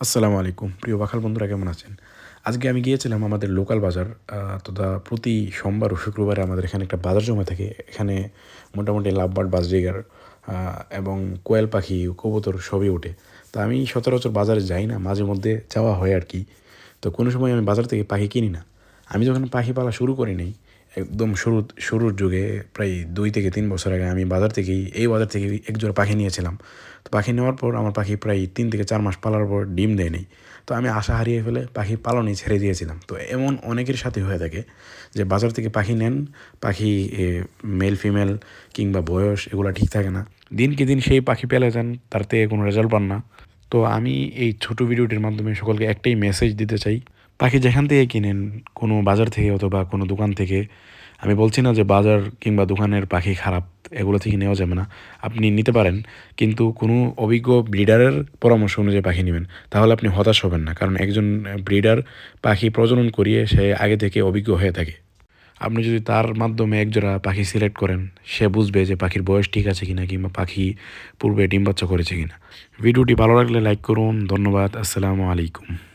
আসসালামু আলাইকুম। প্রিয় বাখাল বন্ধুরা কেমন আছেন? আজকে আমি গিয়েছিলাম আমাদের লোকাল বাজার আহ, তথা প্রতি সোমবার ও শুক্রবারে আমাদের এখানে একটা বাজার জমে থাকে। এখানে মোটামুটি লাভবার্ড বাজরিগার এবং কোয়েল পাখি কবুতর সবই ওঠে। তো আমি সচরাচর বাজারে যাই না মাঝে মধ্যে যাওয়া হয় আর কি। তো কোনো সময় আমি বাজার থেকে পাখি কিনি না। আমি যখন পাখি পালা শুরু করি নাই একদম শুরু, শুরুর যুগে প্রায় দুই থেকে তিন বছর আগে আমি বাজার থেকেই, এই বাজার থেকে এক জোড়া পাখি নিয়েছিলাম। তো পাখি নেওয়ার পর আমার পাখি প্রায় তিন থেকে চার মাস পালার পর ডিম দেয়নি। তো আমি আশা হারিয়ে ফেলে পাখি পালনই ছেড়ে দিয়েছিলাম। তো এমন অনেকের সাথে হয়ে থাকে যে বাজার থেকে পাখি নেন, পাখি মেল ফিমেল কিংবা বয়স এগুলো ঠিক থাকে না। দিনকে দিন সেই পাখি পেলে যান, তার থেকে কোনো রেজাল্ট পান না। তো আমি এই ছোট ভিডিওটির মাধ্যমে সকলকে একটাই মেসেজ দিতে চাই পাখি যেখান থেকে কিনেন, কোনো বাজার থেকে অথবা কোনো দোকান থেকে, আমি বলছি না যে বাজার কিংবা দোকানের পাখি খারাপ, এগুলো থেকে নেওয়া যাবে না। আপনি নিতে পারেন, কিন্তু কোনো অভিজ্ঞ ব্রিডারের পরামর্শ অনুযায়ী পাখি নেবেন। তাহলে আপনি হতাশ হবেন না, কারণ একজন ব্রিডার পাখি প্রজনন করিয়ে সে আগে থেকে অভিজ্ঞ হয়ে থাকে। আপনি যদি তার মাধ্যমে একজোড়া পাখি সিলেক্ট করেন, সে বুঝবে যে পাখির বয়স ঠিক আছে কিনা কিংবা পাখি পূর্বে ডিম বাচ্চা করেছে কিনা। ভিডিওটি ভালো লাগলে লাইক করুন। ধন্যবাদ। আসসালামু আলাইকুম।